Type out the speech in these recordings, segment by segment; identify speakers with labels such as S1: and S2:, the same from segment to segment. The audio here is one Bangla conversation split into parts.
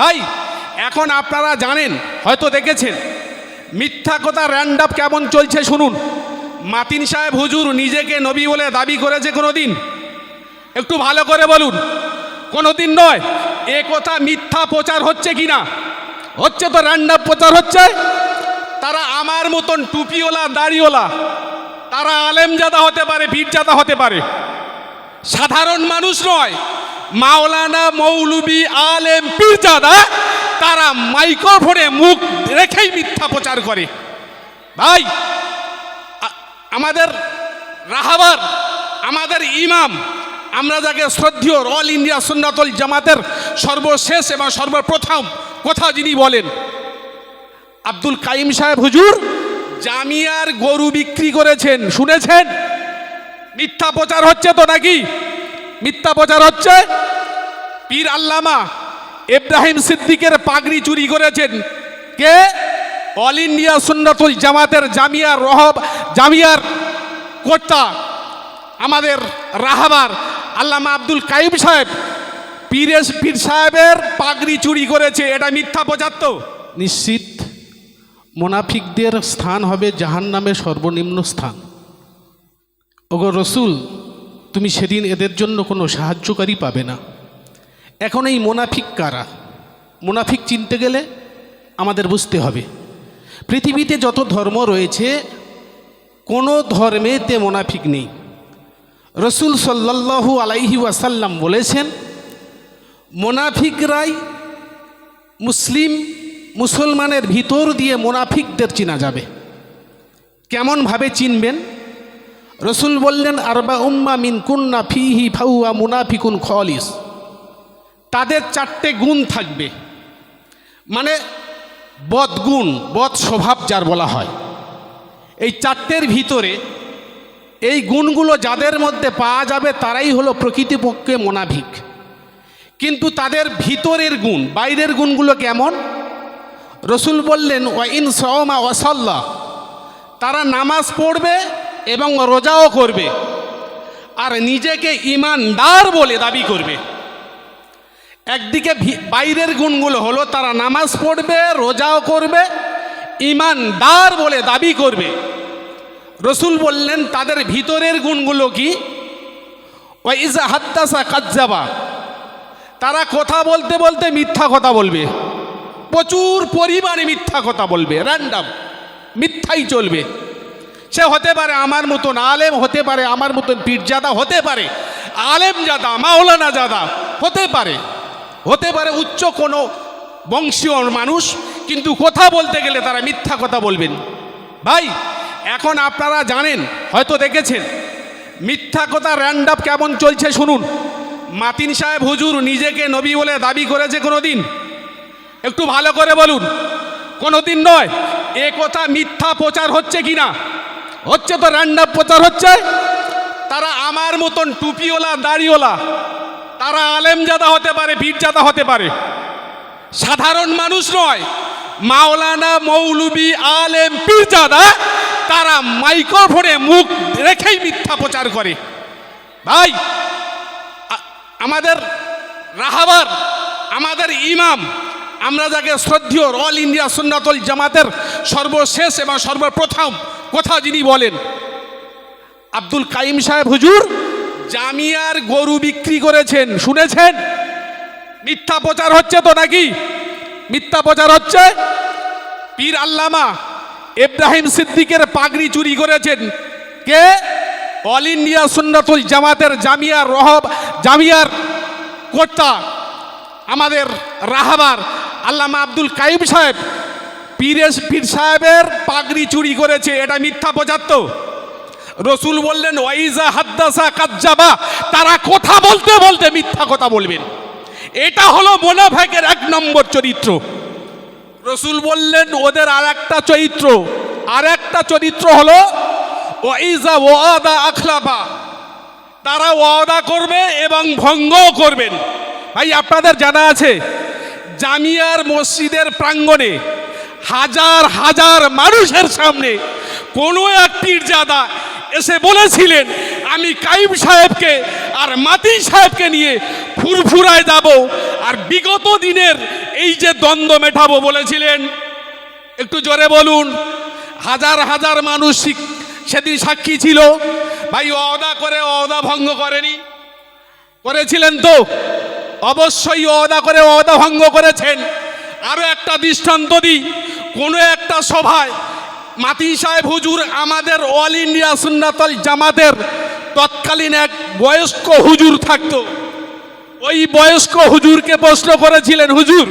S1: ভাই, এখন আপনারা জানেন, হয়তো দেখেছেন, মিথ্যা কথা র্যান্ডাপ কেমন চলছে শুনুন। মাতিন সাহেব হুজুর নিজেকে নবী বলে দাবি করেছে কোনো দিন একটু ভালো করে বলুন কোনো দিন নয়, এ কথা মিথ্যা প্রচার হচ্ছে কি না হচ্ছে তো র্যান্ডাপ প্রচার হচ্ছে। তারা আমার মতন টুপিওলা দাড়িওলা তারা আলেমজাদা হতে পারে বীরজাদা হতে পারে। সাধারণ মানুষ নয় মাওলানা মৌলবি আলেম পীরজাদা, তারা মাইক্রোফোনে মুখ রেখেই মিথ্যা প্রচার করে। ভাই আমাদের রাহাবার, আমাদের ইমাম, আমরা যাকে শ্রদ্ধেয় অল ইন্ডিয়া সুন্নাতল জামাতের সর্বশেষ এবং সর্বপ্রথম কথা যিনি বলেন, আব্দুল কাইম সাহেব, হুজুর, জামিয়ার গরু বিক্রি করেছেন, শুনেছেন? মিথ্যা প্রচার হচ্ছে তো নাকি? মিথ্যা প্রচার হচ্ছে। পীর আল্লামা ইব্রাহিম সিদ্দিকের পাগড়ি চুরি করেছেন। কে? অল ইন্ডিয়া সুন্নাতুল জামাতের জামিয়ার রহব, জামিয়ার কর্তা, আমাদের রাহাবার আল্লামা আব্দুল কাইম সাহেব। পীরেশ পীর সাহেবের পাগড়ি চুরি করেছে, এটা মিথ্যা প্রচার তো। নিশ্চিত মোনাফিকদের স্থান হবে জাহান্নামের সর্বনিম্ন স্থান। ওগো রসুল তুমি সেদিন এদের জন্য কোনো সাহায্যকারী পাবে না। এখন এই মোনাফিক কারা? মোনাফিক চিনতে গেলে আমাদের বুঝতে হবে। পৃথিবীতে যত ধর্ম রয়েছে, কোনো ধর্মেতে মোনাফিক নেই। রসুল সাল্লাল্লাহু আলাইহি ওয়াসাল্লাম বলেছেন, মোনাফিকরাই মুসলিম মুসলমানের ভিতর দিয়ে মোনাফিকদের চিনা যাবে। কেমনভাবে চিনবেন? রসুল বললেন, আরবা উম্মা মিন কুন্না ফিহি ফাউয়া মুনাফিকুন খলিস। তাদের চারটে গুণ থাকবে। মানে বদগুণ বদ স্বভাব যার বলা হয়। এই চারটের ভিতরে এই গুণগুলো যাদের মধ্যে পাওয়া যাবে, তারাই হলো প্রকৃতিপক্ষে মোনাফিক। কিন্তু তাদের ভিতরের গুণ, বাইরের গুণগুলো কেমন? রসুল বললেন ওয়াইন সওমা ওয়াসাল্লাহ তারা নামাজ পড়বে এবং রোজাও করবে। আর নিজেকে ইমানদার বলে দাবি করবে। একদিকে বাইরের গুণগুলো হলো তারা নামাজ পড়বে, রোজাও করবে, ইমানদার বলে দাবি করবে। রসুল বললেন, তাদের ভিতরের গুণগুলো কি? ওই ইজা হাত্তাসা কাজ্জাবা। তারা কথা বলতে বলতে মিথ্যা কথা বলবে। প্রচুর পরিমাণে মিথ্যা কথা বলবে র্যান্ডাম মিথ্যাই চলবে। সে হতে পারে আমার মতন আলেম, হতে পারে আমার মতন পীরজাদা, হতে পারে আলেম জাদা মাওলানা জাদা হতে পারে। হতে পারে উচ্চ কোনো বংশীয় মানুষ, কিন্তু কথা বলতে গেলে তারা মিথ্যা কথা বলবেন। ভাই, এখন আপনারা জানেন, হয়তো দেখেছেন, মিথ্যা কথা র্যান্ডাপ কেমন চলছে শুনুন। মাতিন সাহেব হুজুর নিজেকে নবী বলে দাবি করেছে কোনো দিন একটু ভালো করে বলুন। কোনো দিন নয়, এ কথা মিথ্যা প্রচার হচ্ছে কি না হচ্ছে তো রান্না প্রচার হচ্ছে। তারা আমার মতন টুপিওলা দাড়িওলা তারা আলেমজাদা হতে পারে, বীরজাদা হতে পারে। সাধারণ মানুষ নয়, মাওলানা মৌলবি আলেম পীরজাদা তারা মাইক্রোফোনে মুখ রেখেই মিথ্যা প্রচার করে। ভাই আমাদের রাহাবার, আমাদের ইমাম, আমরা যাকে শ্রদ্ধেয় অল ইন্ডিয়া সুন্নাতল জামাতের সর্বশেষ এবং সর্বপ্রথম কথা যিনি বলেন। আব্দুল কাইম সাহেব হুজুর, জামিয়ার গরু বিক্রি করেছেন, শুনেছেন? মিথ্যা প্রচার হচ্ছে তো নাকি? মিথ্যা প্রচার হচ্ছে? পীর আল্লামা ইব্রাহিম সিদ্দিকের পাগড়ি চুরি করেছেন। কে? অল ইন্ডিয়া সুন্নাতুল জামাতের জামিয়ার রহব, জামিয়ার কর্তা, আমাদের রাহাবার আল্লামা আব্দুল কাইম সাহেব। পীরেশ পীর সাহেবের পাগড়ি চুরি করেছে, এটা মিথ্যা প্রচার রসুল বললেন, ওয়াইজা হাদ্দাসা কাজ্জাবা তারা কথা বলতে বলতে মিথ্যা কথা বলবেন। এটা হলো মোনাফেকের এক নম্বর চরিত্র। রসুল বললেন, ওদের আর একটা চরিত্র আর একটা চরিত্র হলো, ওয়াইজা ওয়াদা আখলাবা তারা ওয়াদা করবে এবং ভঙ্গও করবেন। ভাই, আপনাদের জানা আছে, জামিয়ার মসজিদের প্রাঙ্গণে হাজার হাজার মানুষের সামনে কোনো এক পীরজাদা এসে বলেছিলেন, আমি কাইম সাহেবকে আর মাতি সাহেবকে নিয়ে ফুরফুরায় যাব আর বিগত দিনের
S2: এই যে দ্বন্দ্ব মেটাবো বলেছিলেন। একটু জোরে বলুন, হাজার হাজার মানুষ সেদিন সাক্ষী ছিল। ভাই অদা করে অদা ভঙ্গ করেনি। করেছিলেন তো? অবশ্যই অদা করে অদা ভঙ্গ করেছেন। আরও একটা দৃষ্টান্ত দিই। কোনো একটা সভায় মাতি সাহেব হুজুর আমাদের অল ইন্ডিয়া সুন্নাতল জামাতের তৎকালীন এক বয়স্ক হুজুর থাকতো। ওই বয়স্ক হুজুরকে প্রশ্ন করেছিলেন, হুজুর,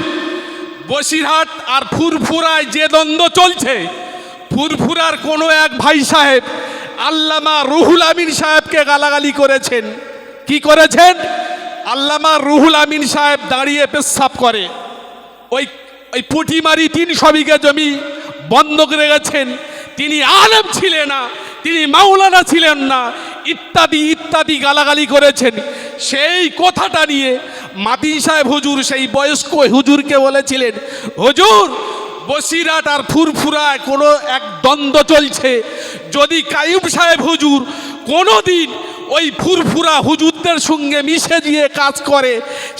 S2: বসিরহাট আর ফুরফুরায় যে দ্বন্দ্ব চলছে, ফুরফুরার কোনো এক ভাই সাহেব আল্লামা রুহুল আমিন সাহেবকে গালাগালি করেছেন। কি করেছেন? আল্লামা রুহুল আমিন সাহেব দাঁড়িয়ে পেশাব করে। ওই ওই পুটিমারি তিন বিঘা জমি বন্ধক রেখেছেন। তিনি আলেম ছিলেন না, তিনি মাওলানা ছিলেন না, ইত্যাদি ইত্যাদি গালাগালি করেছেন। সেই কথাটা নিয়ে মাতি সাহেব হুজুর, সেই বয়স্ক হুজুরকে বলেছিলেন, হুজুর বসিরাট আর ফুরফুরায় কোনো এক দ্বন্দ্ব চলছে। যদি কাইম সাহেব হুজুর কোনো দিন ওই ফুরফুরা হুজুরদের সঙ্গে মিশে দিয়ে কাজ করে।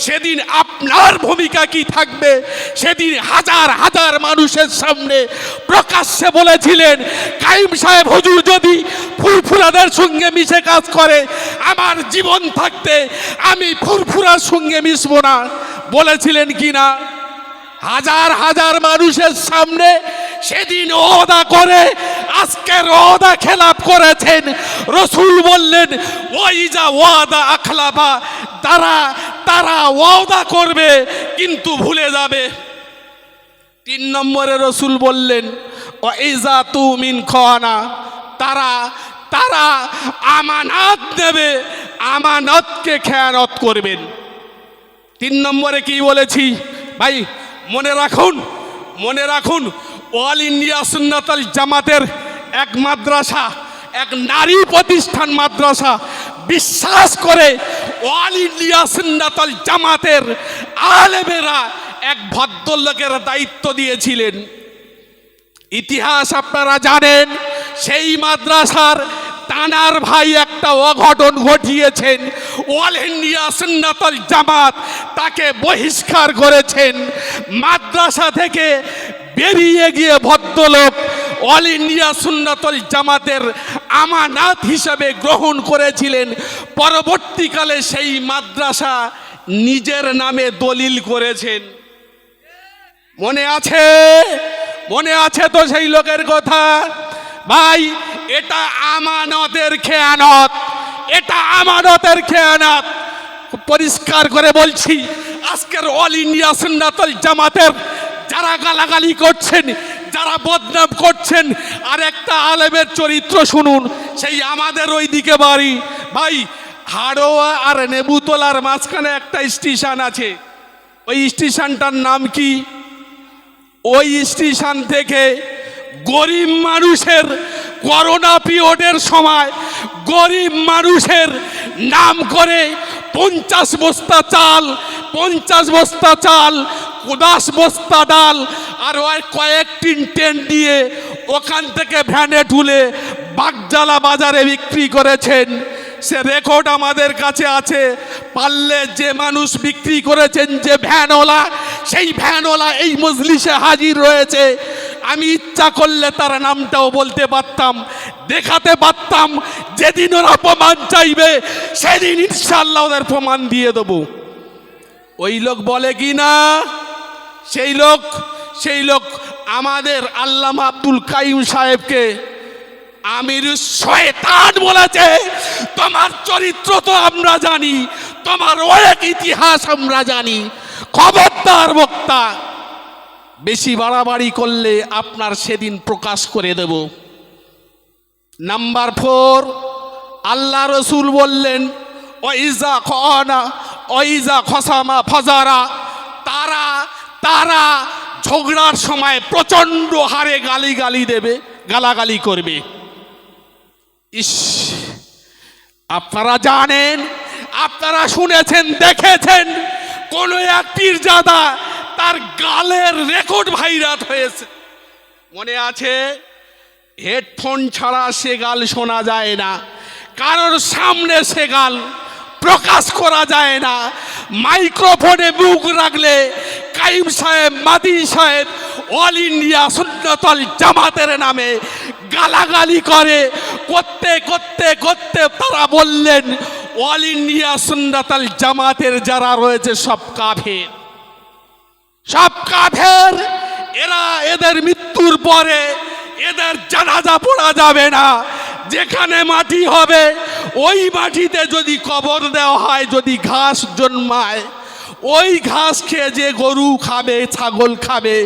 S2: সেদিন আপনার ভূমিকা কি থাকবে? সেদিন হাজার হাজার মানুষের সামনে প্রকাশ্যে বলেছিলেন, কাইম সাহেব, হুজুর যদি ফুরফুরাদের সঙ্গে মিশে কাজ করে, আমার জীবন থাকতে আমি ফুরফুরার সঙ্গে মিশবো না। বলেছিলেন কি না হাজার হাজার মানুষের সামনে সেদিন ওদা করে আজকের ওদা খেলাপ করেছেন। রসুল বললেন, ওই যা ওয়াদা আখলাবা তারা তারা ওয়াদা করবে, কিন্তু ভুলে যাবে। তিন নম্বরে রসুল বললেন ও ইজা তু মিন খানা, তারা তারা আমানত নেবে আমানতকে খেয়ানত করবেন। তিন নম্বরে কি বলেছি? ভাই, মনে রাখুন মনে রাখুন অল ইন্ডিয়া সুন্নাতাল জামাতের এক মাদ্রাসা, এক নারী প্রতিষ্ঠান মাদ্রাসা বিশ্বাস করে অল ইন্ডিয়া সুন্নাতাল জামাতের আলেমেরা এক ভদ্রলোকের দায়িত্ব দিয়েছিলেন। ইতিহাস আপনারা জানেন, সেই মাদ্রাসার তানার ভাই একটা অঘটন ঘটিয়েছেন। অল ইন্ডিয়া সুন্নাতল জামাত তাকে বহিষ্কার করেছেন। মাদ্রাসা থেকে বেরিয়ে গিয়ে ভদ্রলোক অল ইন্ডিয়া সুন্নাতল জামাতের আমানাত হিসাবে গ্রহণ করেছিলেন। পরবর্তীকালে সেই মাদ্রাসা নিজের নামে দলিল করেছেন। মনে আছে? মনে আছে তো সেই লোকের কথা? ভাই, এটা আমানতের খেয়ানত। এটা আমানতের খেয়ানত। পরিষ্কার করে বলছি, আজকের অল ইন্ডিয়া সুন্নাতল জামাতের যারা গালাগালি করছেন, যারা বদনাম করছেন, আর একটা আলেমের চরিত্র শুনুন, সেই আমাদের ওই দিকে বাড়ি। ভাই, হাড়োয়া আর নেবুতলার মাঝখানে একটা স্টেশন আছে। ওই স্টেশনটার নাম কি? ওই স্টেশন থেকে গরিব মানুষের করোনা পিরিয়ডের সময় গরিব মানুষের নাম করে পঞ্চাশ বস্তা চাল, পঞ্চাশ বস্তা চাল দশ বস্তা ডাল আর ওই কয়েক টিন দিয়ে ওখান থেকে ভ্যানে তুলে বাগজালা বাজারে বিক্রি করেছেন। সে রেকর্ড আমাদের কাছে আছে। পারলে যে মানুষ বিক্রি করেছেন যে ভ্যানওয়ালা, সেই ভ্যানওয়ালা এই মজলিসে হাজির রয়েছে। আমি ইচ্ছা করলে তার নামটাও বলতে পারতাম, দেখাতে পারতাম, যেদিন ওরা প্রমাণ চাইবে, সেদিন ইনশাল্লাহ ওদের প্রমাণ দিয়ে দেবো। ওই লোক বলে কি না? সেই লোক সেই লোক আমাদের আল্লামা আব্দুল কাইম সাহেবকে আমির শয়তান বলেছে, তোমার চরিত্র তো আমরা জানি, তোমার অনেক ইতিহাস আমরা জানি। খবরদার বক্তা, বেশি বাড়াবাড়ি করলে আপনার সেদিন প্রকাশ করে দেব। নাম্বার ফোর, আল্লাহ রসুল বললেন ওইজা খনা ওইজা খসামা, ফজারা, তারা তারা ঝগড়ার সময় প্রচণ্ড হারে গালি গালি দেবে, গালাগালি করবে। ইস, আপনারা জানেন, আপনারা শুনেছেন, দেখেছেন, কোন এক পীরজাদা তার গালের রেকর্ড ভাইরাল হয়েছে। মনে আছে, হেডফোন ছাড়া সে গাল শোনা যায় না, কারোর সামনে সে গাল প্রকাশ করা যায় না। মাইক্রোফোনে মুখ রাখলে কাইম সাহেব, মাদি সাহেব, অল ইন্ডিয়া সুন্নতল জামাতের নামে গালাগালি করে। করতে করতে করতে তারা বললেন, অল ইন্ডিয়া সুন্নতল জামাতের যারা রয়েছে সব কাফের। সব কাফের, এরা এদের মৃত্যুর পরে এদের জানাজা পড়া যাবে না। যেখানে মাটি হবে, ওই মাটিতে যদি কবর দেওয়া হয়, যদি ঘাস জন্মায়, ওই ঘাস খেয়ে যে গরু খাবে, ছাগল খাবে,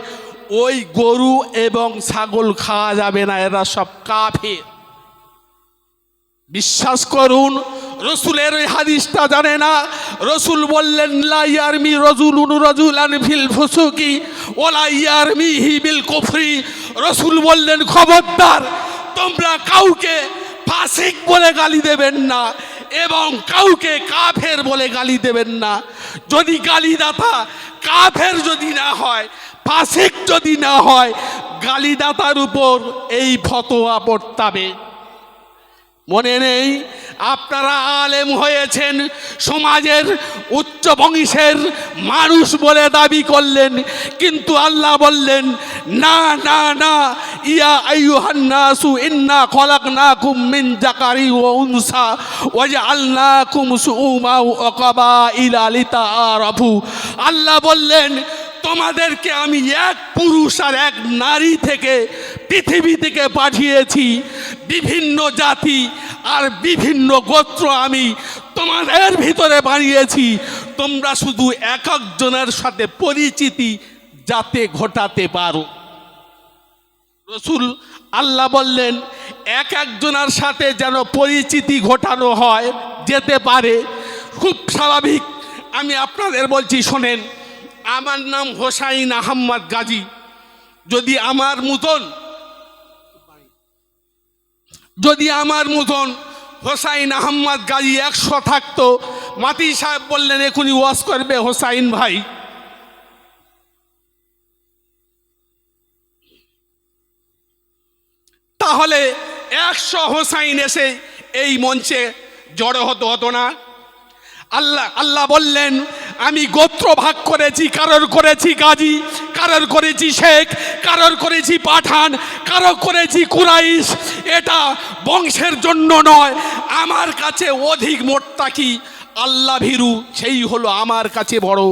S2: ওই গরু এবং ছাগল খাওয়া যাবে না, এরা সব কাফের। বিশ্বাস করুন, রসুলের ওই হাদিসটা জানে না? রসুল বললেন লাইয়ারমি রজুল রজুলুন রজুলান ফিল ফুসুকি ওলা ইয়ারমি হি বিল কুফরি। রসুল বললেন, খবরদার তোমরা কাউকে ফাসিক বলে গালি দেবেন না এবং কাউকে কাফের বলে গালি দেবেন না। যদি গালিদাতা কাফের যদি না হয়, ফাসিক যদি না হয়, গালিদাতার উপর এই ফতোয়া পড়তাবে মনে নেই, আপনারা আলেম হয়েছেন, সমাজের উচ্চ বংশের মানুষ বলে দাবি করলেন, কিন্তু আল্লাহ বললেন, না না না, ইয়া আইয়ুহান্নাসু ইন্না খলাকনাকুম মিন জাকারি ওয়া উনসা, ওয়াজআলনাকুম শুউমা ওয়া কাবাইলা লিতাআরাফু। আল্লাহ বললেন, তোমাদেরকে আমি এক পুরুষ আর এক নারী থেকে পৃথিবী থেকে পাঠিয়েছি বিভিন্ন জাতি আর বিভিন্ন গোত্র আমি তোমাদের ভিতরে বানিয়েছি। তোমরা শুধু এক একজনের সাথে পরিচিতি যাতে ঘটাতে পারো। রসুল আল্লাহ বললেন, এক একজনের সাথে যেন পরিচিতি ঘটানো হয়, যেতে পারে। খুব স্বাভাবিক। আমি আপনাদের বলছি, শোনেন, আমার নাম হোসাইন আহম্মদ গাজী। যদি আমার মতন যদি আমার মতন হোসাইন আহম্মদ গাজী একশো থাকতো, মাতি সাহেব বললেন, এখনই ওয়াশ করবে হোসাইন ভাই। তাহলে একশো হোসাইন এসে এই মঞ্চে জড়ো হতো হতো না। আল্লাহ আল্লাহ বললেন, আমি গোত্র ভাগ করেছি, কারোর করেছি গাজী কারোর করেছি শেখ, কারোর করেছি পাঠান কারও করেছি কুরাইশ। এটা বংশের জন্য নয়। আমার কাছে অধিক মোট্টাকি আল্লাহ ভীরু, সেই হলো আমার কাছে বড়।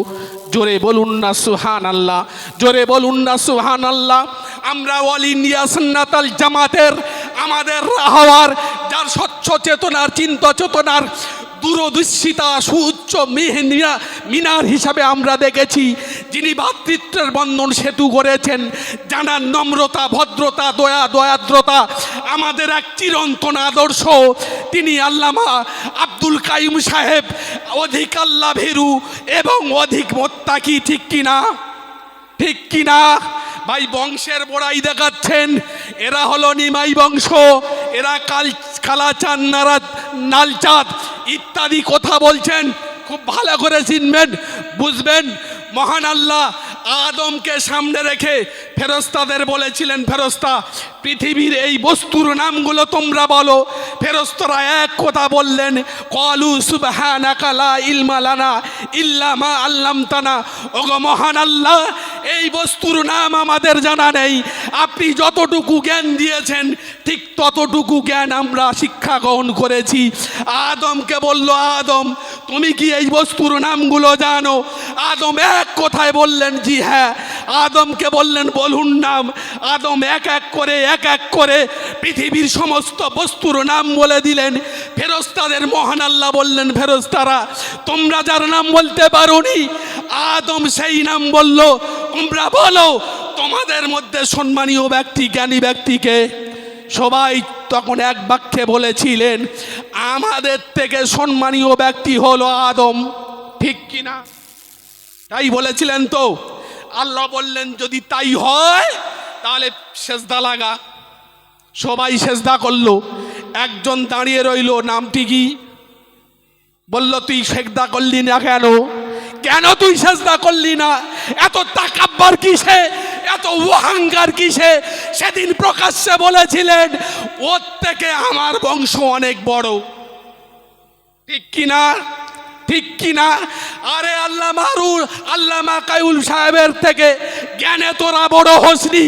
S2: জোরে বলুন না সুহান আল্লাহ জোরে বলুন না সুহান আল্লাহ আমরা অল ইন্ডিয়া সন্ন্যাতাল জামাতের, আমাদের হওয়ার যার স্বচ্ছ চেতনার, চিন্তা চেতনার দূরদৃশ্যিতা সুউচ্চ মিহিনা মিনার হিসাবে আমরা দেখেছি। যিনি ভাতৃত্বের বন্ধন সেতু করেছেন, জানার নম্রতা, ভদ্রতা, দয়া, দয়াদ্রতা, আমাদের এক চিরন্তন আদর্শ, তিনি আল্লামা আব্দুল কাইম সাহেব, অধিক আল্লাহ ভেরু এবং অধিক মোত্তাকি ঠিক কিনা ঠিক কিনা ভাই, বংশের বড়াই দেখাচ্ছেন, এরা হলো নিমাই বংশ, এরা কাল, কালাচাঁদ নারাজ নালচাঁদ, ইত্যাদি কথা বলছেন, খুব ভালো করে চিনবেন, বুঝবেন। মহান আল্লাহ আদমকে সামনে রেখে ফেরস্তাদের বলেছিলেন, ফেরস্তা, পৃথিবীর এই বস্তুর নামগুলো তোমরা বলো। ফেরস্তরা এক কথা বললেন, কলু সুবহানাকা লা ইলমা লানা ইল্লা মা আল্লামতানা। ওগো মহান আল্লাহ এই বস্তুর নাম আমাদের জানা নেই। আপনি যতটুকু জ্ঞান দিয়েছেন, ঠিক ততটুকু জ্ঞান আমরা শিক্ষা গ্রহণ করেছি। আদমকে বলল, আদম, তুমি কি এই বস্তুর নামগুলো জানো? আদম এক কথায় বললেন, জি হ্যাঁ। আদমকে বললেন, বলুন নাম। আদম এক এক করে, এক এক করে পৃথিবীর সমস্ত বস্তুর নাম বলে দিলেন। ফেরস্তাদের মহান আল্লাহ বললেন, ফেরস্তারা, তোমরা যার নাম বলতে পারোনি? আদম সেই নাম বলল তোমরা বলো, তোমাদের মধ্যে সম্মানীয় ব্যক্তি, জ্ঞানী ব্যক্তিকে সবাই তখন এক বাক্যে বলেছিলেন, আমাদের থেকে সম্মানীয় ব্যক্তি হলো আদম। ঠিক কিনা? তাই বলেছিলেন তো। আল্লাহ বললেন, যদি তাই হয়, তাহলে সেজদা লাগা। সবাই সেজদা করল। একজন দাঁড়িয়ে রইল, নামটি কি? বলল, তুই সেজদা করলি না কেন? কেন তুই সেজদা করলি না? এত তাকাব্বার কিসে? এত অহংকার কিসে? সেদিন প্রকাশ্যে বলেছিলেন, ওর থেকে আমার বংশ অনেক বড়। ঠিক কিনা? ঠিক কি না আরে আল্লাহ মারুল আল্লামা কায়ুল সাহেবের থেকে জ্ঞানে তোরা বড় হসনি।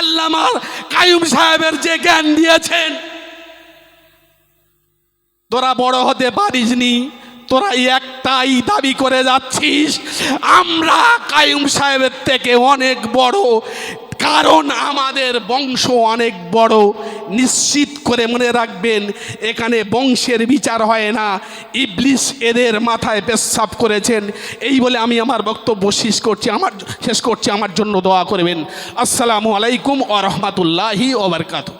S2: আল্লামার কায়ুম সাহেবের যে জ্ঞান দিয়েছেন, তোরা বড় হতে পারিসনি। তোরা একটাই দাবি করে যাচ্ছিস, আমরা কায়ুম সাহেবের থেকে অনেক বড়, কারণ আমাদের বংশ অনেক বড়। নিশ্চিত করে মনে রাখবেন, এখানে বংশের বিচার হয় না। ইবলিশ এদের মাথায় পেশাব করেছেন। এই বলে আমি আমার বক্তব্য শেষ করছি, আমার, শেষ করছি। আমার জন্য দোয়া করবেন। আসসালামু আলাইকুম ও রহমতুল্লাহি ওবরকাতু